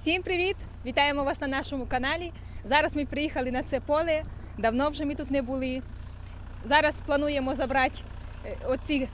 Всім привіт! Вітаємо вас на нашому каналі. Зараз ми приїхали на це поле. Давно вже ми тут не були. Зараз плануємо забрати е, оці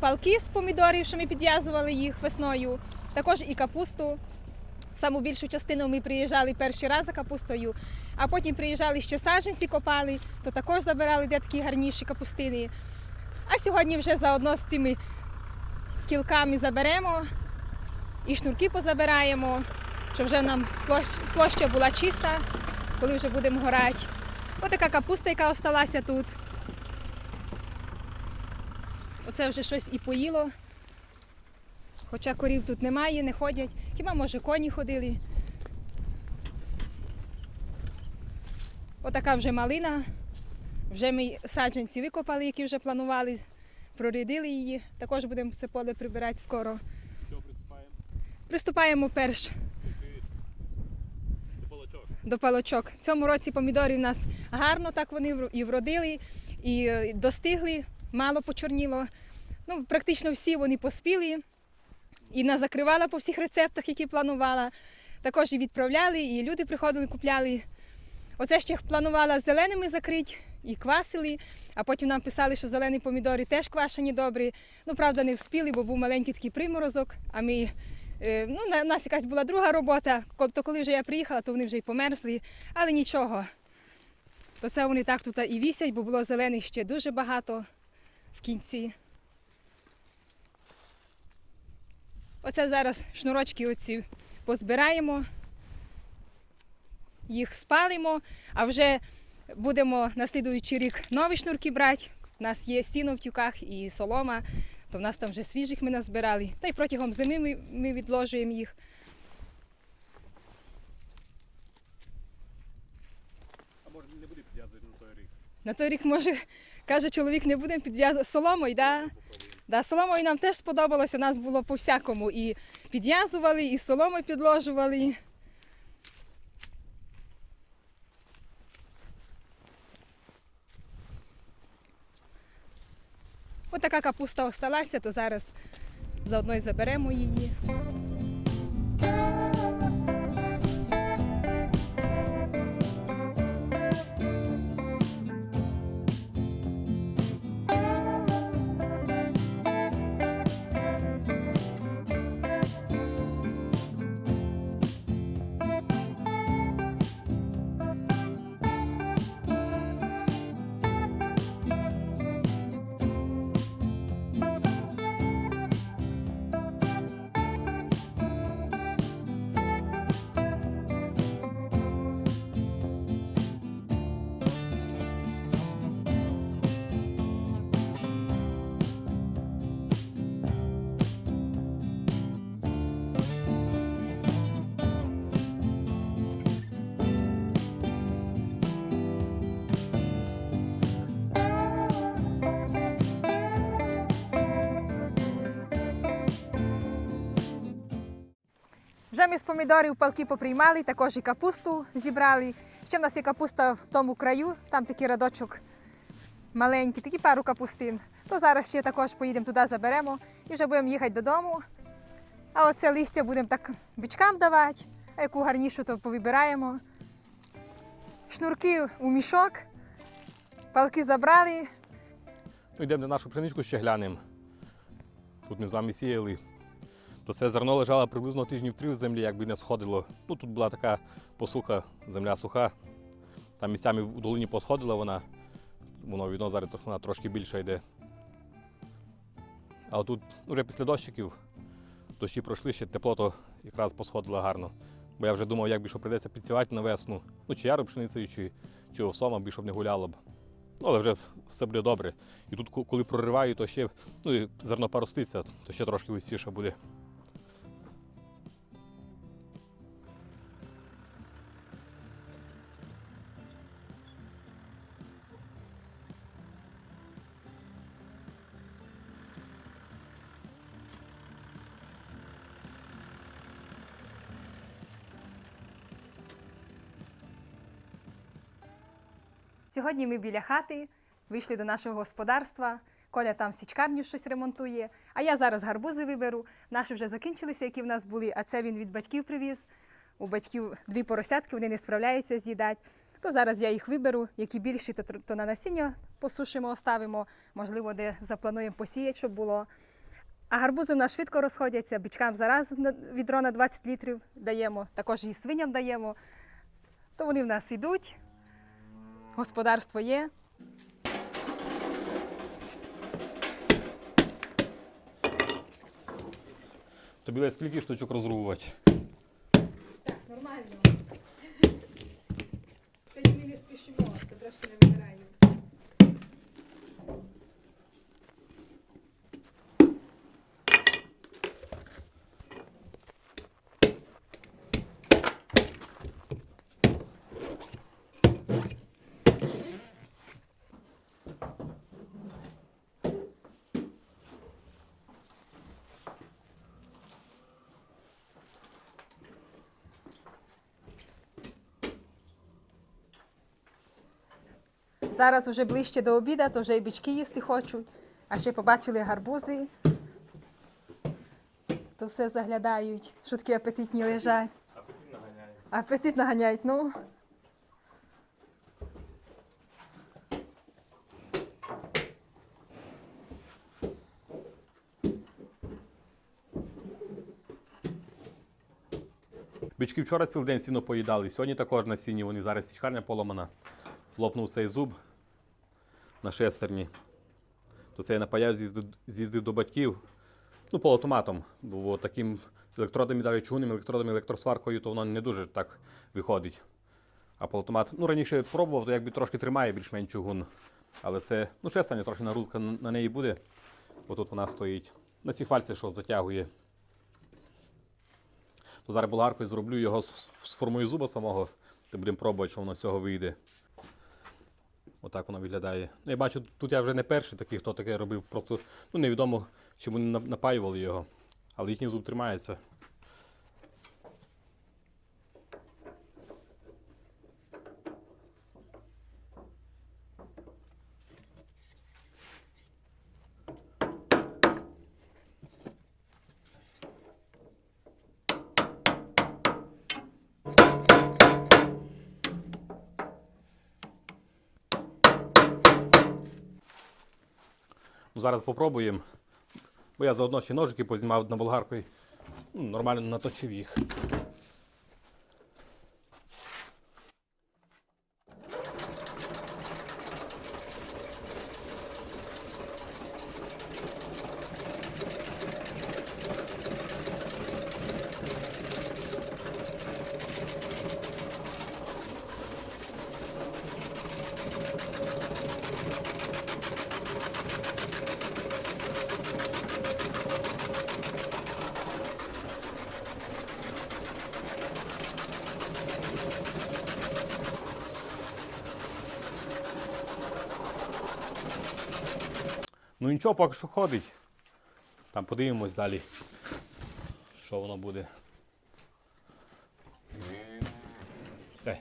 палки з помідорів, що ми підв'язували їх весною. Також і капусту. Саму більшу частину ми приїжджали перший раз за капустою, а потім приїжджали ще саджанці копали, то також забирали де такі гарніші капустини. А сьогодні вже заодно з цими кілками заберемо і шнурки позабираємо, щоб вже нам площ- площа була чиста, коли вже будемо горати. Ось така капуста, яка осталася тут. Оце вже щось і поїло. Хоча корів тут немає, не ходять. Хіба може коні ходили. Отака вже малина. Вже ми саджанці викопали, які вже планували, прорядили її. Також будемо це поле прибирати скоро. Що приступаємо? Приступаємо перш. До палочок. В цьому році помідори в нас гарно так вони і вродили, і е, достигли, мало почорніло. Ну, практично всі вони поспіли. І назакривала по всіх рецептах, які планувала. Також і відправляли, і люди приходили, купляли. Оце ще планувала зеленими закрити і квасили, а потім нам писали, що зелені помідори теж квашені добрі. Ну, правда, не вспіли, бо був маленький такий приморозок, а ми. Е, Ну, у нас якась була друга робота, то коли вже я приїхала, то вони вже й померзли, але нічого. То це вони так тут і вісять, бо було зелених ще дуже багато в кінці. Оце зараз шнурочки оці позбираємо, їх спалимо, а вже будемо на слідуючий рік нові шнурки брати. У нас є сіно в тюках і солома, то в нас там вже свіжих ми назбирали. Та й протягом зими ми, ми відложуємо їх. А може не буде підв'язувати на той рік? На той рік, може, каже чоловік, не будемо підв'язувати соломою, да? Да, соломою нам теж сподобалося, у нас було по всякому. І підв'язували, і солому підложували. Така капуста осталася, то зараз заодно й заберемо її. Вже ми з помідорів палки поприймали, також і капусту зібрали. Ще в нас є капуста в тому краю, там такий радочок маленький, такі пару капустин. То зараз ще також поїдемо туди, заберемо і вже будемо їхати додому. А оце листя будемо так бичкам давати, а яку гарнішу, то повибираємо. Шнурки у мішок, палки забрали. Ну, йдемо на нашу пшеничку ще глянемо. Тут ми з вами сіяли. То це зерно лежало приблизно тижнів три в землі, якби не сходило. Ну, тут була така посуха, земля суха. Там місцями в долині посходила вона. Воно відно зараз вона трошки більше йде. А тут вже після дощиків, дощі пройшли, ще тепло, то якраз посходило гарно. Бо я вже думав, як що прийдеться підсівати на весну. Ну, чи яру пшеницею, чи, чи осома, би, щоб не гуляло б. Ну, але вже все буде добре. І тут, коли прориваю, то ще ну, зерно пороститься, то ще трошки густіше буде. Сьогодні ми біля хати вийшли до нашого господарства. Коля там січкарню щось ремонтує. А я зараз гарбузи виберу. Наші вже закінчилися, які в нас були, а це він від батьків привіз. у батьків дві поросятки, вони не справляються з'їдати. То зараз я їх виберу, які більші, то, то на насіння посушимо, оставимо, можливо, де заплануємо посіяти, щоб було. А гарбузи в нас швидко розходяться, бичкам зараз відро на 20 літрів даємо, також і свиням даємо. То вони в нас йдуть, господарство є. Тобі Лесь, скільки штучок розрубувати? Так, нормально. Це ми не спішимо, то трошки не вибираємо. Зараз вже ближче до обіду, то вже і бички їсти хочуть. А ще побачили гарбузи. То все заглядають, такі апетитні лежать. Апетит наганяє. Апетит наганяють, ну. Бички вчора цілий день сіно поїдали. Сьогодні також на сіні вони зараз січкарня поломана. Лопнув цей зуб на шестерні. То це я напаяв, з'їздив, до батьків. Ну, по автоматом. Бо таким електродами, далі чугунним електродами, електросваркою, то воно не дуже так виходить. А по автомат, ну раніше пробував, то якби трошки тримає більш-менш чугун. Але це, ну, шестерня, трохи нагрузка на неї буде. Бо тут вона стоїть. На ці фальці, що затягує. То зараз болгаркою зроблю його формою зуба самого. Та будемо пробувати, що воно з цього вийде. Отак воно виглядає. Ну, я бачу, тут я вже не перший такий, хто таке робив. Просто ну, невідомо, чому вони напаювали його. Але їхній зуб тримається. Зараз попробуємо. Бо я заодно ще ножики познімав на болгарку і ну, нормально наточив їх. Ну нічого, поки що ходить. Там подивимось далі, що воно буде. Дай.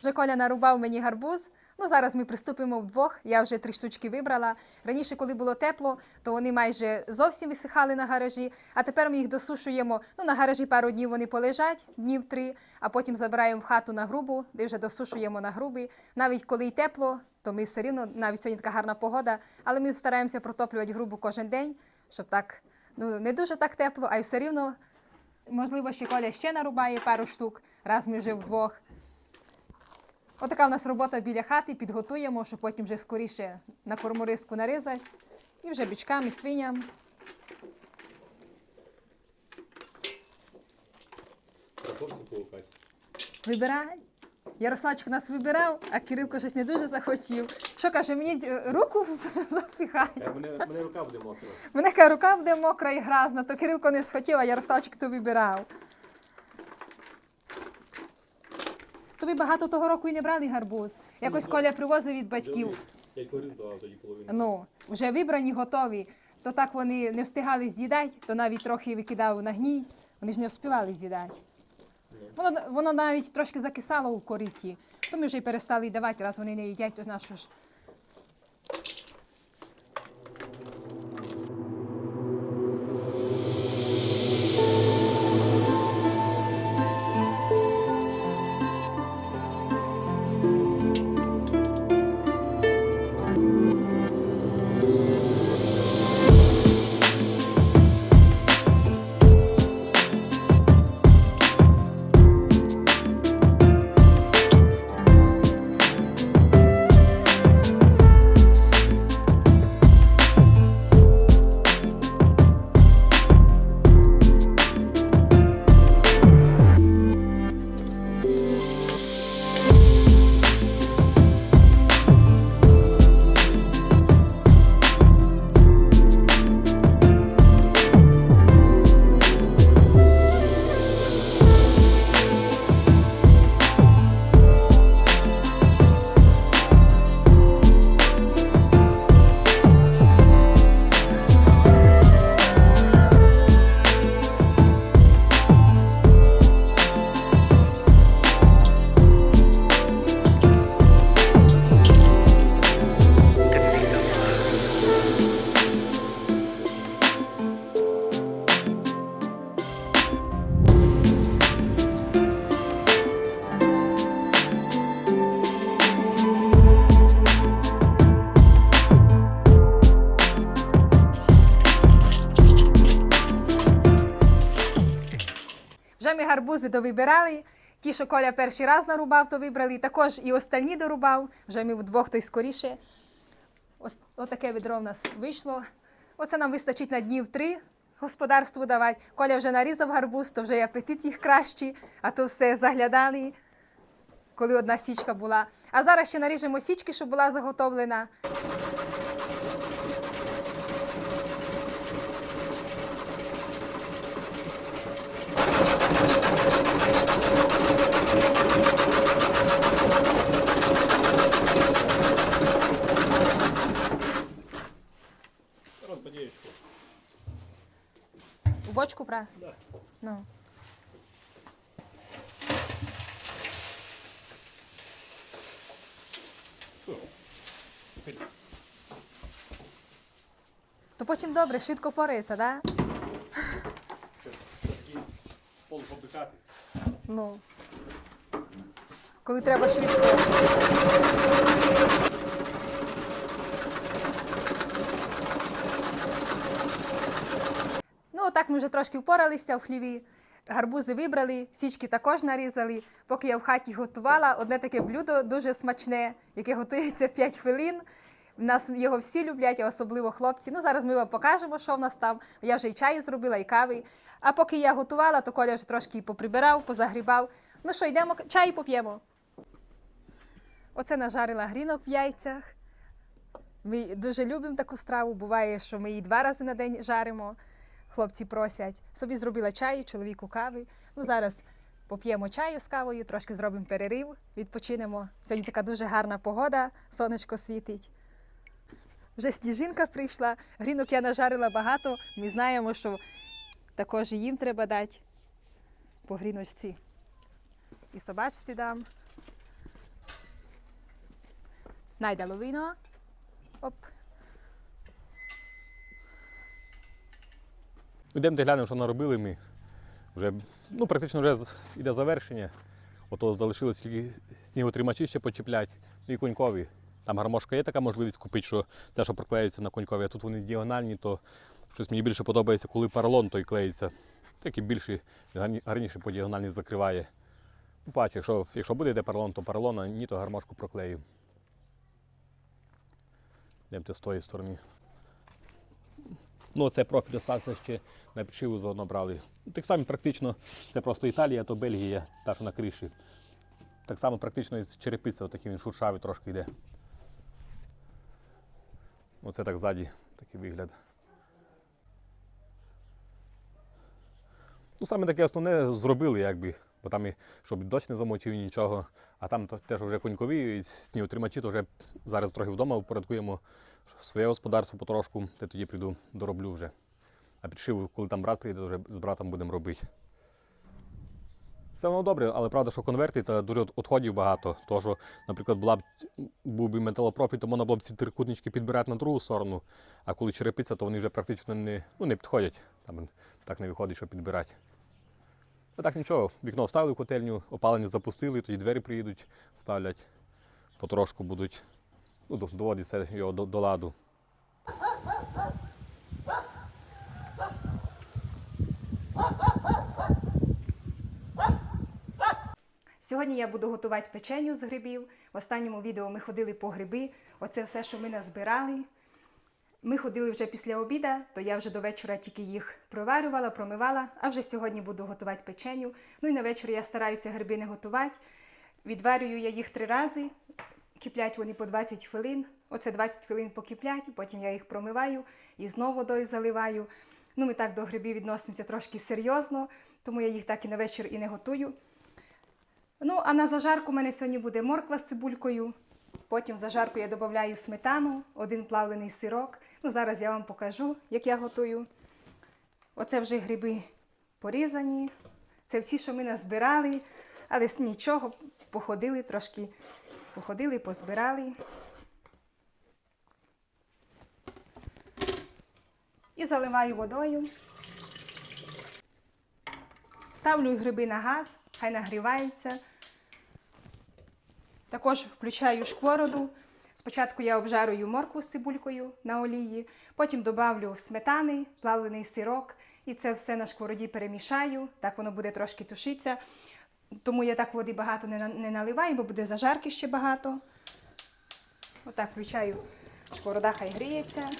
Вже Коля нарубав мені гарбуз. Ну, зараз ми приступимо вдвох. Я вже три штучки вибрала. Раніше, коли було тепло, то вони майже зовсім висихали на гаражі. А тепер ми їх досушуємо. Ну, на гаражі пару днів вони полежать, днів три, а потім забираємо в хату на грубу, де вже досушуємо на грубі. Навіть коли й тепло, то ми все рівно, навіть сьогодні така гарна погода, але ми стараємося протоплювати грубу кожен день, щоб так, ну не дуже так тепло, а й все рівно. Можливо, ще Коля ще нарубає пару штук, раз ми вже вдвох. Отака у нас робота біля хати, підготуємо, щоб потім вже скоріше на кормориску нарізати. І вже бічкам і свиням. Вибирай. Ярославчик нас вибирав, а Кирилко щось не дуже захотів. Що каже, мені е, руку з- запихає. Мене, мене рука буде мокра. Мене рука буде мокра і гразна, то Кирилко не схотів, а Ярославчик то вибирав. Тобі багато того року і не брали гарбуз. Якось Коля привозив від батьків. Я й корис тоді половину. Ну, вже вибрані, готові. То так вони не встигали з'їдати, то навіть трохи викидав на гній. Вони ж не встигали з'їдати. Воно, воно навіть трошки закисало у кориті. То ми вже й перестали давати, раз вони не їдять, то нащо ж. Гарбузи довибирали. Ті, що Коля перший раз нарубав, то вибрали. Також і остальні дорубав. Вже ми вдвох, то й скоріше. Ось отаке відро в нас вийшло. Оце нам вистачить на днів три господарству давати. Коля вже нарізав гарбуз, то вже й апетит їх кращий, а то все заглядали, коли одна січка була. А зараз ще наріжемо січки, щоб була заготовлена. У бочку пра? Да. Ну. То потім добре, швидко пориться, так? Да? Такі полуфабрикати. Ну. Коли треба швидко. Ну, так ми вже трошки впоралися в хліві. Гарбузи вибрали, січки також нарізали. Поки я в хаті готувала, одне таке блюдо дуже смачне, яке готується 5 хвилин. Нас його всі люблять, особливо хлопці. Ну, зараз ми вам покажемо, що в нас там. Я вже і чаю зробила, і кави. А поки я готувала, то Коля вже трошки поприбирав, позагрібав. Ну що, йдемо чай поп'ємо. Оце нажарила грінок в яйцях. Ми дуже любимо таку страву. Буває, що ми її два рази на день жаримо. Хлопці просять. Собі зробила чаю, чоловіку кави. Ну, зараз поп'ємо чаю з кавою, трошки зробимо перерив, відпочинемо. Сьогодні така дуже гарна погода, сонечко світить. Вже сніжинка прийшла, грінок я нажарила багато. Ми знаємо, що також їм треба дати по гріночці. І собачці дам. Найда ловино. Оп. Йдемо та глянемо, що наробили ми. Вже, ну, практично вже іде завершення. Ото залишилось тільки сніготримачі ще почіплять, ну і конькові. Там гармошка є така можливість купити, що те, що проклеїться на конькові, а тут вони діагональні, то щось мені більше подобається, коли поролон той клеїться. Такий більший, гарніше по діагональні закриває. Ну, бачу, якщо, якщо буде йде поролон, то поролон, а ні, то гармошку проклею. Йдемте з тої сторони. Ну, це профіль остався ще на підшиву заодно брали. Так само практично, це просто Італія, то Бельгія, та що на криші. Так само практично із черепиці, отакий він шуршавий трошки йде. Оце так ззаді такий вигляд. Ну, саме таке основне зробили, якби, бо там, і, щоб дощ не замочив нічого, а там то, теж вже конькові, і то вже зараз трохи вдома упорядкуємо своє господарство потрошку, та тоді прийду, дороблю вже. А підшиву, коли там брат прийде, то вже з братом будемо робити. Все воно добре, але правда, що конверти та дуже відходів багато. Що, наприклад, була б був би металопрофіль, то можна було б ці трикутнички підбирати на другу сторону. А коли черепиця, то вони вже практично не, ну, не підходять. Там так не виходить, що підбирати. А так нічого, вікно вставили в котельню, опалення запустили, тоді двері приїдуть, ставлять, потрошку будуть ну, доводиться його до, до ладу. Сьогодні я буду готувати печеню з грибів. В останньому відео ми ходили по гриби. Оце все, що ми назбирали. Ми ходили вже після обіда, то я вже до вечора тільки їх проварювала, промивала, а вже сьогодні буду готувати печеню. Ну і на вечір я стараюся гриби не готувати. Відварюю я їх три рази. Киплять вони по 20 хвилин. Оце 20 хвилин покиплять, потім я їх промиваю і знову водою заливаю. Ну, ми так до грибів відносимося трошки серйозно, тому я їх так і на вечір і не готую. Ну, а на зажарку у мене сьогодні буде морква з цибулькою. Потім в зажарку я додаю сметану, один плавлений сирок. Ну, зараз я вам покажу, як я готую. Оце вже гриби порізані. Це всі, що ми назбирали, але нічого, походили трошки, походили, позбирали. І заливаю водою. Ставлю гриби на газ, хай нагріваються. Також включаю шквороду. Спочатку я обжарую моркву з цибулькою на олії, потім додавлю сметани, плавлений сирок, і це все на шквороді перемішаю. Так воно буде трошки тушитися. Тому я так води багато не наливаю, бо буде зажарки ще багато. Отак включаю шкворода, хай гріється.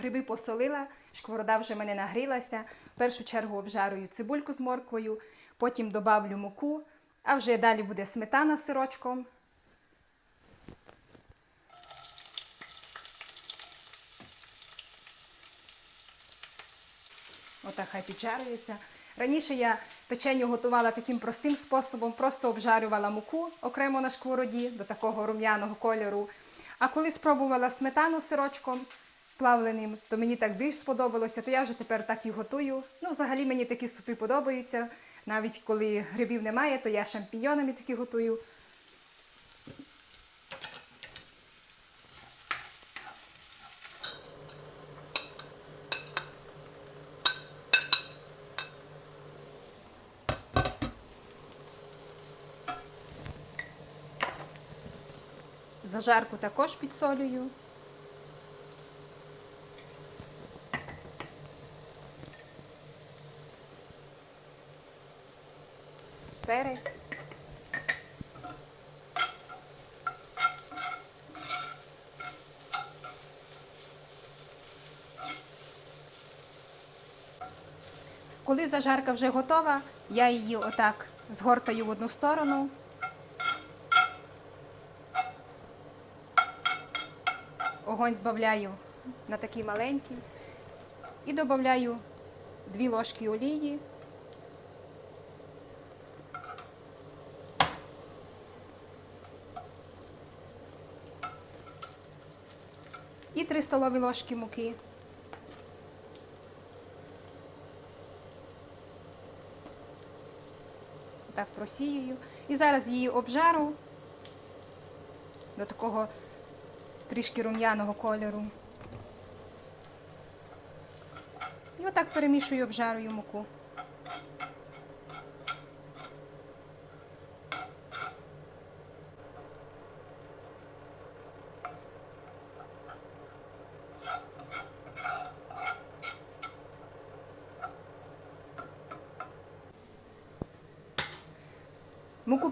Гриби посолила, шкворода вже мене нагрілася. В першу чергу обжарую цибульку з морквою, потім добавлю муку, а вже далі буде сметана з сирочком. Отак хай піджарюється. Раніше я печеню готувала таким простим способом, просто обжарювала муку окремо на шквороді до такого рум'яного кольору. А коли спробувала сметану сирочком плавленим, то мені так більш сподобалося, то я вже тепер так і готую. Ну, взагалі мені такі супи подобаються. Навіть коли грибів немає, то я шампіньонами такі готую. Зажарку також підсолюю. Перець. Коли зажарка вже готова, я її отак згортаю в одну сторону. Огонь збавляю на такий маленький і додаю дві ложки олії. І 3 столові ложки муки. Так просіюю. І зараз її обжару до такого трішки рум'яного кольору. І отак перемішую, обжарую муку.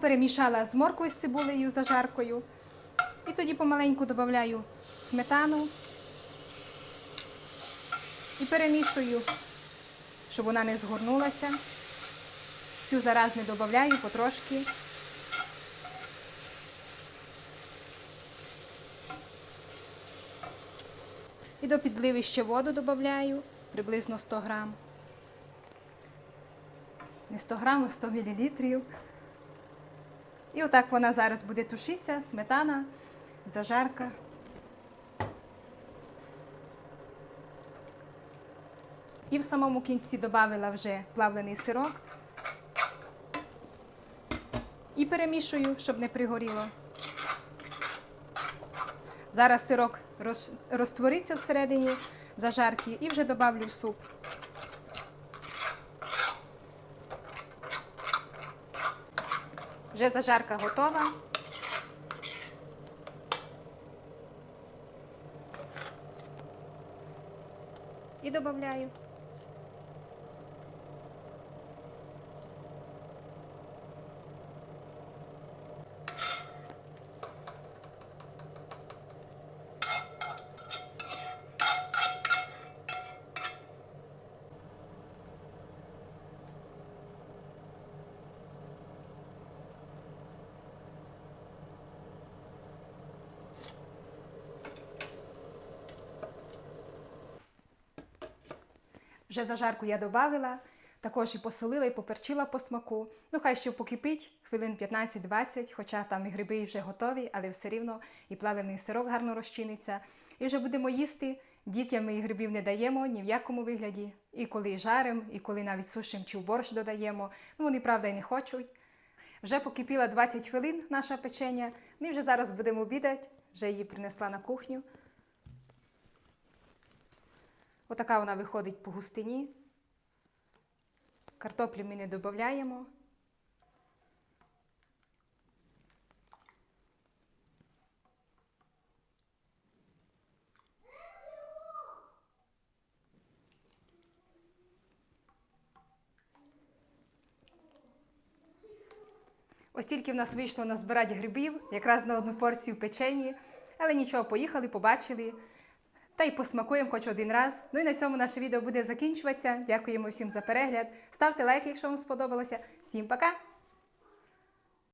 Перемішала з морквою з цибулею, зажаркою. І тоді помаленьку додаю сметану і перемішую, щоб вона не згорнулася. Всю зараз не додаю потрошки. І до підливи ще воду додаю, приблизно 100 грам. Не 100 грам, а 100 мілілітрів. І отак вона зараз буде тушитися, сметана, зажарка. І в самому кінці додала вже плавлений сирок. І перемішую, щоб не пригоріло. Зараз сирок розтвориться всередині зажарки і вже добавлю в суп. Вже зажарка готова. І додаю. Вже зажарку я додавила, також і посолила, і поперчила по смаку. Ну, хай ще покипить хвилин 15-20, хоча там і гриби вже готові, але все рівно і плавлений сирок гарно розчиниться. І вже будемо їсти. Дітям ми грибів не даємо ні в якому вигляді. І коли жаримо, і коли навіть сушимо чи в борщ додаємо. Ну, вони, правда, і не хочуть. Вже покипіла 20 хвилин наша печення. Ну і вже зараз будемо обідати. Вже її принесла на кухню. Отака вона виходить по густині. Картоплі ми не додаємо. Ось тільки в нас вийшло назбирати грибів, якраз на одну порцію печені. Але нічого, поїхали, побачили. Та й посмакуємо хоч один раз. Ну і на цьому наше відео буде закінчуватися. Дякуємо всім за перегляд. Ставте лайк, якщо вам сподобалося. Всім пока!